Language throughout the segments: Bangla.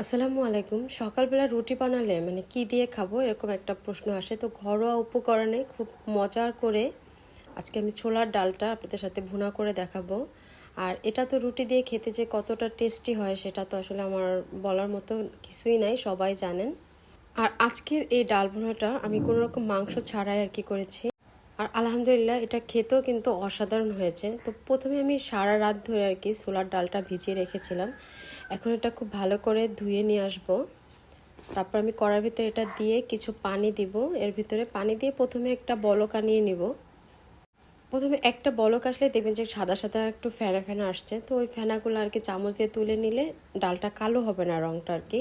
আসসালামু আলাইকুম। সকালবেলা রুটি বানালে মানে কি দিয়ে খাব এরকম একটা প্রশ্ন আসে। তো ঘরোয়া উপকরণে খুব মজার করে আজকে আমি ছোলার ডালটা আপনাদের সাথে ভুনা করে দেখাবো। আর এটা তো রুটি দিয়ে খেতে যে কতটা টেস্টি হয় সেটা তো আসলে আমার বলার মতো কিছুই নাই, সবাই জানেন। আর আজকের এই ডাল ভুনাটা আমি কোনো রকম মাংস ছাড়াই আর কি করেছি। আর আলহামদুলিল্লাহ এটা খেতেও কিন্তু অসাধারণ হয়েছে। তো প্রথমে আমি সারা রাত ধরে আর কি ছোলার ডালটা ভিজিয়ে রেখেছিলাম। এখন এটা খুব ভালো করে ধুয়ে নিয়ে আসব। তারপর আমি কড়ার ভিতরে এটা দিয়ে কিছু পানি দিব। এর ভিতরে পানি দিয়ে প্রথমে একটা বলক আনিয়ে নিব। প্রথমে একটা বলক আসলে দেখবেন যে সাদা সাদা একটু ফেনা ফেনা আসছে। তো ওই ফেনাগুলো আর কি চামচ দিয়ে তুলে নিলে ডালটা কালো হবে না রঙটা আর কি।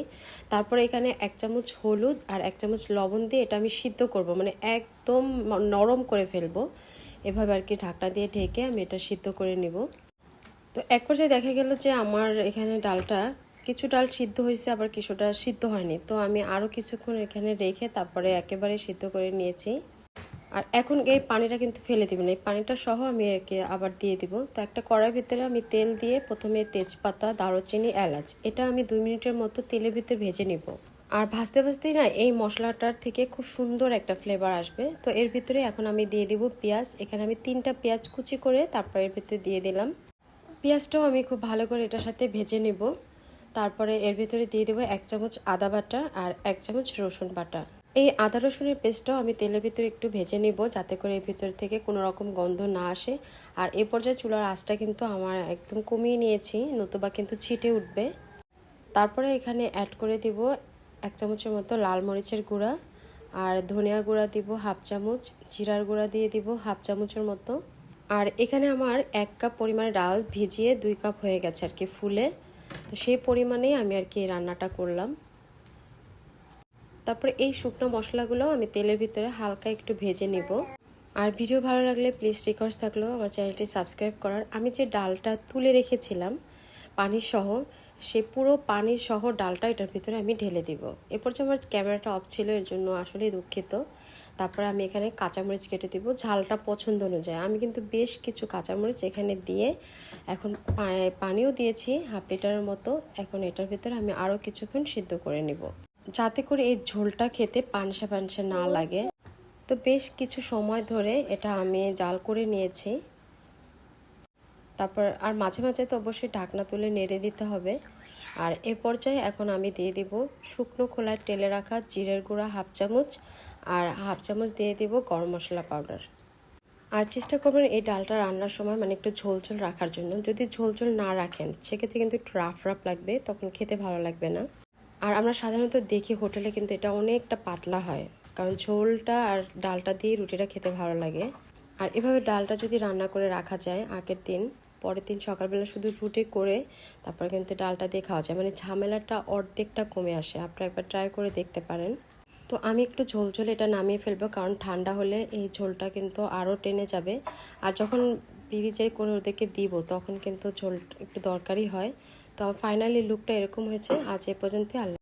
তারপরে এখানে এক চামচ হলুদ আর এক চামচ লবণ দিয়ে এটা আমি সিদ্ধ করব। মানে একদম নরম করে ফেলব। এভাবে আর কি ঢাকনা দিয়ে ঢেকে আমি এটা সিদ্ধ করে নিব। তো এক পর্যায়ে দেখা গেল যে আমার এখানে ডালটা কিছু ডাল সিদ্ধ হয়েছে, আবার কিছুটা সিদ্ধ হয়নি। তো আমি আরও কিছুক্ষণ এখানে রেখে তারপরে একেবারে সিদ্ধ করে নিয়েছি। আর এখন এই পানিটা কিন্তু ফেলে দিব না এই পানিটা সহ আমি একে আবার দিয়ে দিব। তো একটা কড়াই ভিতরে আমি তেল দিয়ে প্রথমে তেজপাতা, দারুচিনি, এলাচ, এটা আমি দুই মিনিটের মতো তেলের ভিতরে ভেজে নিব। আর ভাজতে ভাজতেই না এই মশলাটার থেকে খুব সুন্দর একটা ফ্লেভার আসবে। তো এর ভিতরে এখন আমি দিয়ে দিব পেঁয়াজ। এখানে আমি তিনটা পেঁয়াজ কুচি করে তারপর এর ভিতরে দিয়ে দিলাম। পেঁয়াজটাও আমি খুব ভালো করে এটার সাথে ভেজে নেব। তারপরে এর ভিতরে দিয়ে দেবো এক চামচ আদা বাটা আর এক চামচ রসুন বাটা। এই আদা রসুনের পেস্টটাও আমি তেলের ভিতরে একটু ভেজে নিব যাতে করে এর ভিতর থেকে কোনো রকম গন্ধ না আসে। আর এ পর্যায়ে চুলার আঁচটা কিন্তু আমার একদম কমিয়ে নিয়েছি, নতুবা কিন্তু ছিটে উঠবে। তারপরে এখানে অ্যাড করে দিব এক চামচের মতো লাল মরিচের গুঁড়া। আর ধনিয়া গুঁড়া দিব হাফ চামচ, জিরার গুঁড়া দিয়ে দিব হাফ চামচের মতো। আর এখানে আমার এক কাপ পরিমাণে ডাল ভিজিয়ে দুই কাপ হয়ে গেছে আর কি ফুলে। তো সেই পরিমাণেই আমি আর কি রান্নাটা করলাম। তারপরে এই শুকনো মশলাগুলো আমি তেলের ভিতরে হালকা একটু ভেজে নিব। আর ভিডিও ভালো লাগলে প্লিজ রিকোয়েস্ট থাকল আমার চ্যানেলটি সাবস্ক্রাইব করার। আমি যে ডালটা তুলে রেখেছিলাম পানির সহ, সে পুরো পানির সহ ডালটা এটার ভিতরে আমি ঢেলে দিব। এরপর যে আমার ক্যামেরাটা অফ ছিল, এর জন্য আসলে দুঃখিত। তারপরে আমি এখানে কাঁচামরিচ কেটে দিব। ঝালটা পছন্দ অনুযায়ী। আমি কিন্তু বেশ কিছু কাঁচামরিচ এখানে দিয়ে এখন পানিও দিয়েছি, হাফ লিটারের মতো। এখন এটার ভিতরে আমি আরও কিছুক্ষণ সিদ্ধ করে নিব। যাতে করে এই ঝোলটা খেতে পানসা পানসা না লাগে। তো বেশ কিছু সময় ধরে এটা আমি জাল করে নিয়েছি। তারপর আর মাঝে মাঝে তো অবশ্যই ঢাকনা তুলে নেড়ে দিতে হবে। আর এ পর্যায়ে এখন আমি দিয়ে দিব শুকনো খোলায় টেলে রাখা জিরের গুঁড়া হাফ চামচ আর হাফ চামচ দিয়ে দিব গরম মশলা পাউডার। আর চেষ্টা করবেন এই ডালটা রান্নার সময় মানে একটু ঝোল ঝোল রাখার জন্য। যদি ঝোল ঝোল না রাখেন, সেক্ষেত্রে কিন্তু একটু রাফ রাফ লাগবে, তখন খেতে ভালো লাগবে না। আর আমরা সাধারণত দেখি হোটেলে কিন্তু এটা অনেকটা পাতলা হয়, কারণ ঝোলটা আর ডালটা দিয়ে রুটিটা খেতে ভালো লাগে। আর এভাবে ডালটা যদি রান্না করে রাখা যায় আগের দিন, পরের দিন সকালবেলা শুধু রুটি করে তারপরে কিন্তু ডালটা দিয়ে খাওয়া যায়। মানে ঝামেলাটা অর্ধেকটা কমে আসে। আপনারা একবার ট্রাই করে দেখতে পারেন। তো আমি একটু ঝোল ঝোল এটা নামিয়ে ফেলব, কারণ ঠান্ডা হলে এই ঝোলটা কিন্তু আরও টেনে যাবে। আর যখন ফ্রিজে করে ওদেরকে দিব, তখন কিন্তু ঝোল একটু দরকারই হয়। তো ফাইনালি লুকটা এরকম হয়েছে, আজ এ পর্যন্ত আল্লাহ